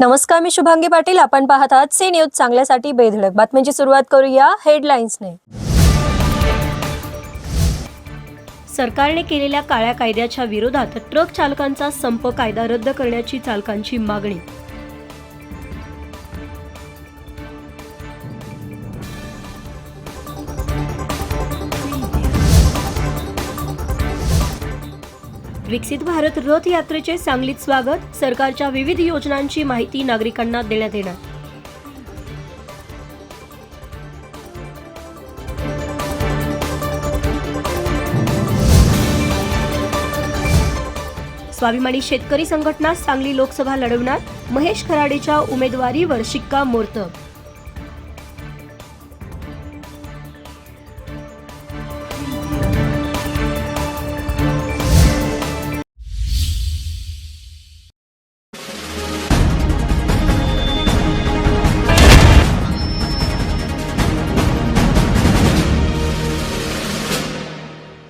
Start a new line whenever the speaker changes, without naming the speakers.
नमस्कार मी शुभांगी पाटील. आपण पाहत आहात सी न्यूज चांगल्यासाठी बेधडक. बातम्यांची सुरुवात करूया हेडलाईन्सने. सरकारने केलेल्या काळ्या कायद्याच्या विरोधात ट्रक चालकांचा संप कायदा रद्द करण्याची चालकांची मागणी. विकसित भारत रथ यात्रेचे सांगलीत स्वागत सरकारच्या विविध योजनांची माहिती नागरिकांना देण्यात येणार. स्वाभिमानी शेतकरी संघटना सांगली लोकसभा लढवणार. महेश खराडेच्या उमेदवारीवर शिक्कामोर्तब